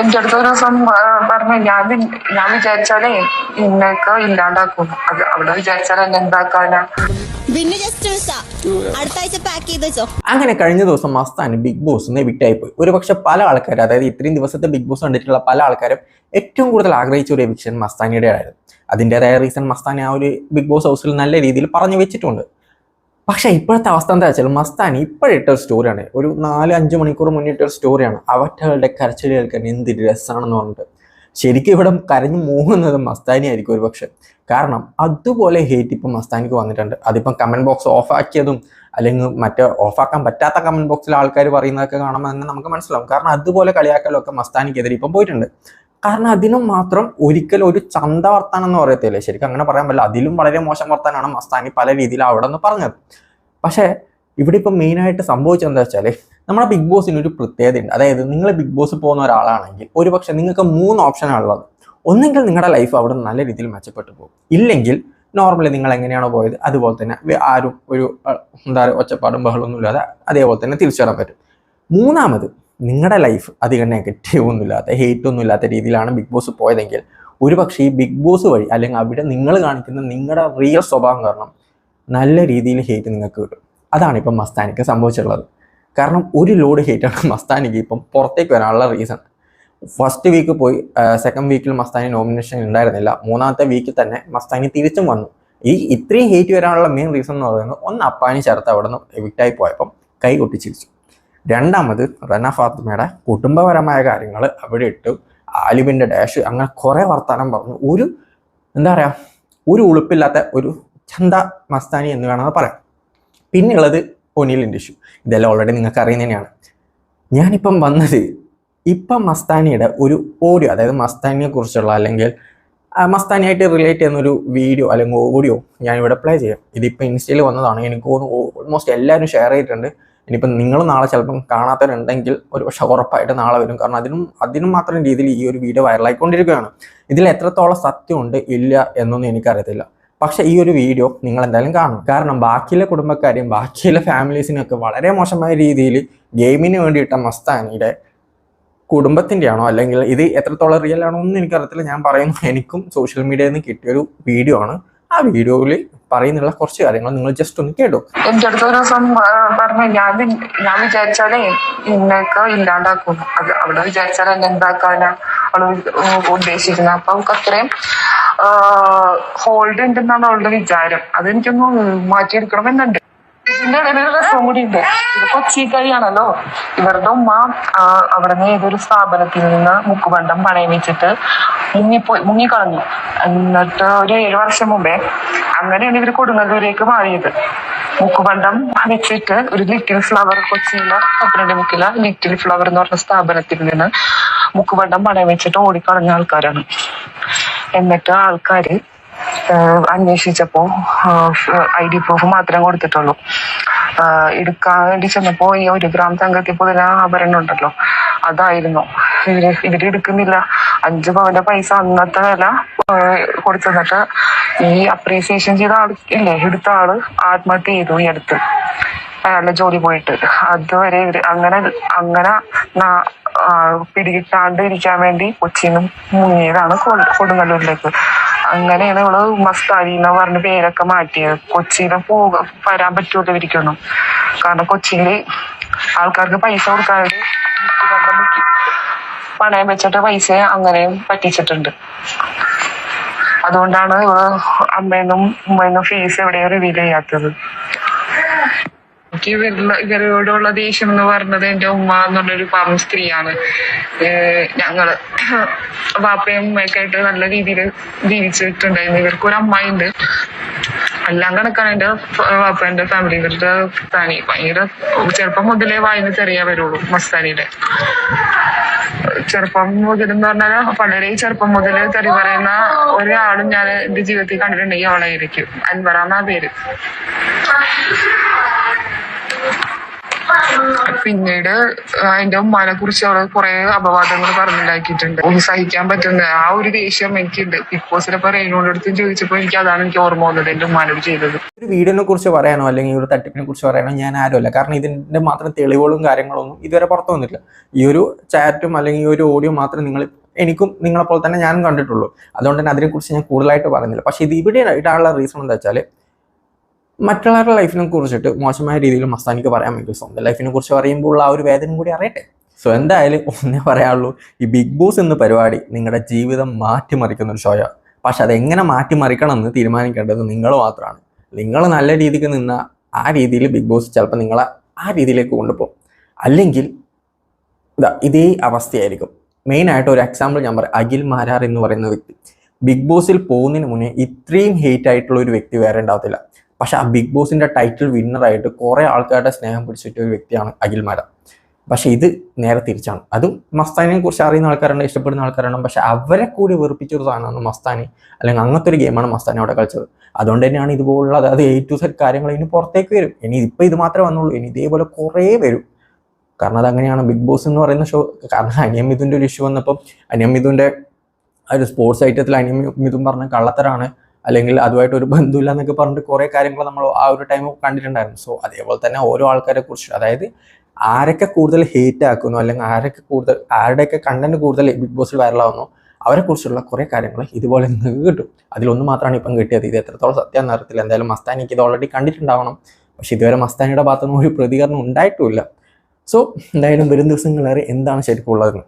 എന്റെ അടുത്ത് ഒരു ദിവസം പറഞ്ഞു ഞാൻ ഞാൻ വിചാരിച്ചാലേ ഇന്നൊക്കെ ഇല്ലാണ്ടാക്കും. അത് അവിടെ വിചാരിച്ചാൽ എന്നെ എന്താക്കാനാ? പിന്നെ ജസ്റ്റ് അടുത്ത ആഴ്ച പാക്ക് ചെയ്ത് വെച്ചോ. അങ്ങനെ കഴിഞ്ഞ ദിവസം മസ്താന് ബിഗ് ബോസ് നിന്ന് എവിക്റ്റ് പോയി ഒരുപക്ഷെ പല ആൾക്കാരും അതായത് ഇത്രയും ദിവസത്തെ ബിഗ് ബോസ് കണ്ടിട്ടുള്ള പല ആൾക്കാരും ഏറ്റവും കൂടുതൽ ആഗ്രഹിച്ച ഒരു എവിക്ഷൻ മസ്താനിയുടെ ആയിരുന്നു അതിന്റെതായ റീസൺ മസ്താനി ആ ഒരു ബിഗ് ബോസ് ഹൗസിൽ നല്ല രീതിയിൽ പറഞ്ഞു വെച്ചിട്ടുണ്ട്. പക്ഷേ ഇപ്പോഴത്തെ അവസ്ഥ എന്താ വെച്ചാൽ മസ്താനി ഇപ്പോഴിട്ട ഒരു സ്റ്റോറിയാണ്. ഒരു നാല് അഞ്ച് മണിക്കൂർ മുന്നിട്ട ഒരു സ്റ്റോറിയാണ്. അവറ്റകളുടെ കരച്ചിൽ കേൾക്കാൻ എന്ത് രസമാണെന്ന് പറഞ്ഞിട്ട്. ശരിക്കും ഇവിടെ കരഞ്ഞു മൂങ്ങുന്നത് മസ്താനി ആയിരിക്കും ഒരു പക്ഷെ കാരണം അതുപോലെ ഹേറ്റ് ഇപ്പം മസ്താനിക്ക് വന്നിട്ടുണ്ട്. അതിപ്പം കമന്റ് ബോക്സ് ഓഫാക്കിയതും അല്ലെങ്കിൽ മറ്റേ ഓഫാക്കാൻ പറ്റാത്ത കമന്റ് ബോക്സിൽ ആൾക്കാർ പറയുന്നതൊക്കെ കാണുമ്പോൾ തന്നെ നമുക്ക് മനസ്സിലാവും. കാരണം അതുപോലെ കളിയാക്കലൊക്കെ മസ്താനിക്കെതിരെ ഇപ്പം പോയിട്ടുണ്ട്. കാരണം അതിനും മാത്രം ഒരിക്കലും ഒരു ചന്ത വർത്താനം എന്ന് പറയത്തില്ലേ ശരിക്കും അങ്ങനെ പറയാൻ പറ്റില്ല. അതിലും വളരെ മോശം വർത്താനാണ് മസ്താനി പല രീതിയിൽ അവിടെ നിന്ന് പറഞ്ഞത്. പക്ഷേ ഇവിടെ ഇപ്പം മെയിനായിട്ട് സംഭവിച്ചത് എന്താ വെച്ചാൽ നമ്മുടെ ബിഗ് ബോസിന് ഒരു പ്രത്യേകതയുണ്ട് അതായത് നിങ്ങൾ ബിഗ് ബോസ് പോകുന്ന ഒരാളാണെങ്കിൽ ഒരു പക്ഷേ നിങ്ങൾക്ക് മൂന്ന് ഓപ്ഷനാണ് ഉള്ളത്. ഒന്നെങ്കിൽ നിങ്ങളുടെ ലൈഫ് അവിടെ നല്ല രീതിയിൽ മെച്ചപ്പെട്ടു പോകും. ഇല്ലെങ്കിൽ നോർമലി നിങ്ങൾ എങ്ങനെയാണോ പോയത്? അതുപോലെ തന്നെ ആരും ഒരു എന്താ പറയുക ഒച്ചപ്പാടും ബഹളമൊന്നും ഇല്ലാതെ അതേപോലെ തന്നെ തിരിച്ചു വരാൻ പറ്റും. മൂന്നാമത് നിങ്ങളുടെ ലൈഫ് അധികം നെഗറ്റീവ് ഒന്നും ഇല്ലാത്ത ഹേറ്റ് ഒന്നും ഇല്ലാത്ത രീതിയിലാണ് ബിഗ് ബോസ് പോയതെങ്കിൽ ഒരു പക്ഷേ ഈ ബിഗ് ബോസ് വഴി അല്ലെങ്കിൽ അവിടെ നിങ്ങൾ കാണിക്കുന്ന നിങ്ങളുടെ റിയൽ സ്വഭാവം കാരണം നല്ല രീതിയിൽ ഹേറ്റ് നിങ്ങൾക്ക് കിട്ടും. അതാണ് ഇപ്പം മസ്താനിക്ക് സംഭവിച്ചിട്ടുള്ളത്. കാരണം ഒരു ലോഡ് ഹേറ്റാണ് മസ്താനിക്ക് ഇപ്പം പുറത്തേക്ക് വരാനുള്ള റീസൺ ഫസ്റ്റ് വീക്ക് പോയി സെക്കൻഡ് വീക്കിൽ മസ്താനി നോമിനേഷൻ ഉണ്ടായിരുന്നില്ല. മൂന്നാമത്തെ വീക്കിൽ തന്നെ മസ്താനി തിരിച്ചും വന്നു. ഈ ഇത്രയും ഹേറ്റ് വരാനുള്ള മെയിൻ റീസൺ എന്ന് പറയുന്നത് ഒന്ന് അപ്പാനി ചേർത്ത് അവിടെ നിന്ന് എവിക്റ്റായി പോയപ്പം കൈ കൊട്ടിച്ചിരിച്ചു രണ്ടാമത് റന ഫാത്തിമയുടെ കുടുംബപരമായ കാര്യങ്ങൾ അവിടെ ഇട്ടു. ആലിബിന്റെ ഡാഷ് അങ്ങനെ കുറേ വർത്തമാനം പറഞ്ഞു. ഒരു എന്താ പറയുക ഒരു ഉളുപ്പില്ലാത്ത ഒരു ചന്ത മസ്താനി എന്ന് വേണമെന്ന് പറയാം പിന്നെയുള്ളത് ഒനിലിന്റെ ഇഷ്യൂ ഇതെല്ലാം ഓൾറെഡി നിങ്ങൾക്ക് അറിയുന്ന തന്നെയാണ് ഞാനിപ്പം വന്നത് ഇപ്പം മസ്താനിയുടെ ഒരു ഓഡിയോ അതായത് മസ്താനിയെ കുറിച്ചുള്ള അല്ലെങ്കിൽ മസ്താനിയായിട്ട് റിലേറ്റ് ചെയ്യുന്ന ഒരു വീഡിയോ അല്ലെങ്കിൽ ഓഡിയോ ഞാനിവിടെ പ്ലേ ചെയ്യാം. ഇതിപ്പോൾ ഇൻസ്റ്റയിൽ വന്നതാണ്. എനിക്ക് ഓൾമോസ്റ്റ് എല്ലാവരും ഷെയർ ചെയ്തിട്ടുണ്ട്. ഇനിയിപ്പം നിങ്ങൾ നാളെ ചിലപ്പം കാണാത്തവരുണ്ടെങ്കിൽ ഒരു പക്ഷെ ഉറപ്പായിട്ട് നാളെ വരും. കാരണം അതിനും അതിനും മാത്രം രീതിയിൽ ഈ ഒരു വീഡിയോ വൈറലായിക്കൊണ്ടിരിക്കുകയാണ്. ഇതിൽ എത്രത്തോളം സത്യമുണ്ട് ഇല്ല എന്നൊന്നും എനിക്കറിയത്തില്ല. പക്ഷേ ഈ ഒരു വീഡിയോ നിങ്ങൾ എന്തായാലും കാണണം. കാരണം ബാക്കിയിലെ കുടുംബക്കാരെയും ബാക്കിയിലെ ഫാമിലീസിനൊക്കെ വളരെ മോശമായ രീതിയിൽ ഗെയിമിന് വേണ്ടിയിട്ട മസ്താനിയുടെ കുടുംബത്തിന്റെയാണോ അല്ലെങ്കിൽ ഇത് എത്രത്തോളം റിയൽ ആണോ ഒന്നും എനിക്കറിയത്തില്ല. ഞാൻ പറയുന്നു എനിക്കും സോഷ്യൽ മീഡിയയിൽ നിന്ന് കിട്ടിയൊരു വീഡിയോ ആണ്. ആ വീഡിയോയിൽ പറയുന്നുള്ള കുറച്ച് കാര്യങ്ങൾ നിങ്ങൾ ജസ്റ്റ് ഒന്ന് കേട്ടോ. എന്റെ അടുത്ത ദിവസം പറഞ്ഞു ഞാൻ ഞാൻ വിചാരിച്ചാലേ ഇന്നൊക്കെ ഇല്ലാണ്ടാക്കും. അത് അവിടെ വിചാരിച്ചാൽ എന്നെ എന്താക്കാനാ അവൾ ഉ- ഉദ്ദേശിക്കുന്നത് അപ്പൊ അവൾക്ക് അത്രയും ഹോൾഡ് ഉണ്ടെന്നാണ് അവളുടെ വിചാരം. അതെനിക്കൊന്ന് മാറ്റിയെടുക്കണമെന്നുണ്ട്. ഇതിന്റെ ഇടയിൽ രസം കൂടി ഉണ്ട്. ഇത് കൊച്ചി കഴിയാണല്ലോ ഇവരുടെ ഉമ്മ അവിടുന്ന് ഏതൊരു സ്ഥാപനത്തിൽ നിന്ന് മുക്കുബണ്ടം പണയം വെച്ചിട്ട് മുങ്ങിപ്പോയി മുങ്ങിക്കളഞ്ഞു. എന്നിട്ട് ഒരു ഏഴു വർഷം മുമ്പേ അങ്ങനെയാണ് ഇവർ കൊടുങ്ങല്ലൂരേക്ക് മാറിയത്. മുക്കുബണ്ടം വെച്ചിട്ട് ഒരു ലിറ്റിൽ ഫ്ലവർ കൊച്ചിയിലെ പന്ത്രണ്ട് മുക്കില ലിറ്റിൽ ഫ്ലവർ എന്ന് പറഞ്ഞ സ്ഥാപനത്തിൽ നിന്ന് മുക്കുബണ്ടം പണയം വെച്ചിട്ട് ഓടിക്കളഞ്ഞ ആൾക്കാരാണ്. എന്നിട്ട് ആൾക്കാര് അന്വേഷിച്ചപ്പോ ഐ ഡി പ്രൂഫ് മാത്രം കൊടുത്തിട്ടുള്ളൂ. എടുക്കാൻ വേണ്ടി ചെന്നപ്പോ ഈ ഒരു ഗ്രാം തങ്കത്തിൽ പൊതിന ആഭരണം ഉണ്ടല്ലോ അതായിരുന്നു. ഇവർ ഇവർ എടുക്കുന്നില്ല. അഞ്ചു പവന്റെ പൈസ അന്നത്തെ വില ആഹ് കൊടുത്തു. എന്നിട്ട് ഈ അപ്രീസിയേഷൻ ചെയ്ത ആൾ ഇല്ലേ എടുത്ത ആൾ ആത്മഹത്യ ചെയ്തു ഈ അടുത്ത്. അയാളുടെ ജോലി പോയിട്ട്. അതുവരെ ഇവർ അങ്ങനെ അങ്ങനെ പിടികിട്ടാണ്ട് ഇരിക്കാൻ വേണ്ടി കൊച്ചിയിൽ മുങ്ങിയതാണ് കൊടുങ്ങല്ലൂരിലേക്ക്. അങ്ങനെയാണ് ഇവൾ മസ്താരി എന്ന് പറഞ്ഞ പേരൊക്കെ മാറ്റിയത് കൊച്ചിയിലെ പോക വരാൻ പറ്റൂല ഇരിക്കണം. കാരണം കൊച്ചിയിൽ ആൾക്കാർക്ക് പൈസ കൊടുക്കാതെ പണയം വെച്ചിട്ട് പൈസ അങ്ങനെയും പറ്റിച്ചിട്ടുണ്ട്. അതുകൊണ്ടാണ് ഇവൾ അമ്മയെന്നും ഫീസ് എവിടെയും റിവീൽ ചെയ്യാത്തത്. എനിക്ക് ഇവരോടുള്ള ദേഷ്യം എന്ന് പറഞ്ഞത് എന്റെ ഉമ്മ എന്നുള്ളൊരു പാവം സ്ത്രീയാണ്. ഞങ്ങൾ വാപ്പയും ഉമ്മയൊക്കെ ആയിട്ട് നല്ല രീതിയിൽ ജീവിച്ചിട്ടുണ്ടായിരുന്നു. ഇവർക്ക് ഒരു അമ്മായിണ്ട്. എല്ലാം കണക്കാണ് എന്റെ വാപ്പന്റെ ഫാമിലി ഇവരുടെ താനി. ഭയങ്കര ചെറുപ്പം മുതലേ വായിന്ന് ചെറിയ വരുള്ളൂ മസ്താനിയുടെ. ചെറുപ്പം മുതൽ എന്ന് പറഞ്ഞാൽ വളരെ ചെറുപ്പം മുതൽ തെറി പറയുന്ന ഒരാളും ഞാൻ എന്റെ ജീവിതത്തിൽ കണ്ടിട്ടുണ്ടെങ്കിൽ അവളായിരിക്കും അൻവറ എന്നാ പേര്? പിന്നീട് അതിന്റെ ഉമ്മാനെ കുറിച്ച് അവർ കുറെ അപവാദങ്ങൾ പറഞ്ഞുണ്ടാക്കിയിട്ടുണ്ട്. ഒന്ന് സഹിക്കാൻ പറ്റുന്ന ആ ഒരു ദേഷ്യം എനിക്കുണ്ട്. ബിഗ് ബോസിനെ റെയിനോട് അടുത്തും ചോദിച്ചപ്പോ എനിക്ക് അതാണ് എനിക്ക് ഓർമ്മ വന്നത് എന്റെ ഉമ്മാനോട് ചെയ്തത്. ഒരു വീഡിയോനെ കുറിച്ച് പറയാനോ അല്ലെങ്കിൽ ഒരു തട്ടിപ്പിനെ കുറിച്ച് പറയാനോ ഞാൻ ആരുമല്ല. കാരണം ഇതിന്റെ മാത്രം തെളിവുകളും കാര്യങ്ങളൊന്നും ഇതുവരെ പുറത്തു വന്നിട്ടില്ല. ഈ ഒരു ചാറ്റും അല്ലെങ്കിൽ ഈ ഒരു ഓഡിയോ മാത്രം നിങ്ങൾ എനിക്കും നിങ്ങളെപ്പോലെ തന്നെ ഞാനും കണ്ടിട്ടുള്ളൂ. അതുകൊണ്ട് തന്നെ അതിനെക്കുറിച്ച് ഞാൻ കൂടുതലായിട്ട് പറഞ്ഞില്ല പക്ഷേ ഇത് ഇവിടെ ഇടാനുള്ള റീസൺ എന്താ വെച്ചാൽ മറ്റുള്ളവരുടെ ലൈഫിനെ കുറിച്ചിട്ട് മോശമായ രീതിയിൽ മസ്താനിക്ക് വേണ്ടി സ്വന്തം ലൈഫിനെ കുറിച്ച് പറയുമ്പോൾ ആ ഒരു വേദന കൂടി അറിയട്ടെ. സോ എന്തായാലും ഒന്നേ പറയാനുള്ളൂ ഈ ബിഗ് ബോസ് എന്ന പരിപാടി നിങ്ങളുടെ ജീവിതം മാറ്റിമറിക്കുന്ന ഒരു ഷോയാണ് പക്ഷെ അതെങ്ങനെ മാറ്റിമറിക്കണം എന്ന് തീരുമാനിക്കേണ്ടത് നിങ്ങൾ മാത്രമാണ്. നിങ്ങൾ നല്ല രീതിക്ക് നിന്ന ആ രീതിയിൽ ബിഗ് ബോസ് ചിലപ്പോൾ നിങ്ങളെ ആ രീതിയിലേക്ക് കൊണ്ടുപോകും. അല്ലെങ്കിൽ ഇതാ ഇതേ അവസ്ഥയായിരിക്കും. മെയിനായിട്ട് ഒരു എക്സാമ്പിൾ ഞാൻ പറയാം. അഖിൽ മാരാർ എന്ന് പറയുന്ന വ്യക്തി. ബിഗ് ബോസിൽ പോകുന്നതിന് മുന്നേ ഇത്രയും ഹേറ്റ് ആയിട്ടുള്ള ഒരു വ്യക്തി വേറെ ഉണ്ടാവത്തില്ല. പക്ഷെ ആ ബിഗ് ബോസിന്റെ ടൈറ്റിൽ വിന്നറായിട്ട് കുറേ ആൾക്കാരുടെ സ്നേഹം പിടിച്ചിട്ട് ഒരു വ്യക്തിയാണ് അഖിൽ മാര പക്ഷെ ഇത് നേരെ തിരിച്ചാണ്. അതും മസ്താനെ കുറിച്ച് അറിയുന്ന ആൾക്കാരുണ്ട് ഇഷ്ടപ്പെടുന്ന ആൾക്കാരുണ്ട്. പക്ഷെ അവരെ കൂടി വെറുപ്പിച്ച ഒരു സാധനമാണ് മസ്താനി. അല്ലെങ്കിൽ അങ്ങനത്തെ ഒരു ഗെയിമാണ് മസ്താനി അവിടെ കളിച്ചത്. അതുകൊണ്ട് തന്നെയാണ് ഇതുപോലുള്ള അതായത് എ ടു സെറ്റ് കാര്യങ്ങൾ ഇനി പുറത്തേക്ക് വരും. ഇനി ഇപ്പം ഇത് മാത്രമേ വന്നുള്ളൂ. ഇനി ഇതേപോലെ കുറേ വരും. കാരണം അതങ്ങനെയാണ്. ബിഗ് ബോസ് എന്ന് പറയുന്ന ഷോ കാരണം അനിയമിതുന്റെ ഒരു ഇഷ്യൂ വന്നപ്പം അനിയമിതുന്റെ ആ ഒരു സ്പോർട്സ് ഐറ്റത്തിൽ അനിയമിതും പറഞ്ഞ കള്ളത്തരാണ്. അല്ലെങ്കിൽ അതുമായിട്ട് ഒരു ബന്ധമില്ല എന്നൊക്കെ പറഞ്ഞിട്ട് കുറേ കാര്യങ്ങൾ നമ്മൾ ആ ഒരു ടൈം കണ്ടിട്ടുണ്ടായിരുന്നു. സോ അതേപോലെ തന്നെ ഓരോ ആൾക്കാരെ കുറിച്ച് അതായത് ആരൊക്കെ കൂടുതൽ ഹേറ്റ് ആക്കുന്നു അല്ലെങ്കിൽ ആരൊക്കെ കൂടുതൽ ആരുടെയൊക്കെ കണ്ടന്റ് കൂടുതൽ ബിഗ് ബോസിൽ വൈറലാവുന്നു അവരെ കുറിച്ചുള്ള കുറേ കാര്യങ്ങൾ ഇതുപോലെ നിങ്ങൾക്ക് കിട്ടും. അതിലൊന്ന് മാത്രമാണ് ഇപ്പം കിട്ടിയത്. ഇത് എത്രത്തോളം സത്യം അറിയത്തില്ല. എന്തായാലും മസ്താനിക്ക് ഇത് ഓൾറെഡി കണ്ടിട്ടുണ്ടാവണം. പക്ഷെ ഇതുവരെ മസ്താനിയുടെ ഭാഗത്തുനിന്ന് ഒരു പ്രതികരണം ഉണ്ടായിട്ടുമില്ല സോ എന്തായാലും വരും ദിവസങ്ങളേറെ എന്താണ് ശരിക്കും ഉള്ളതെന്ന്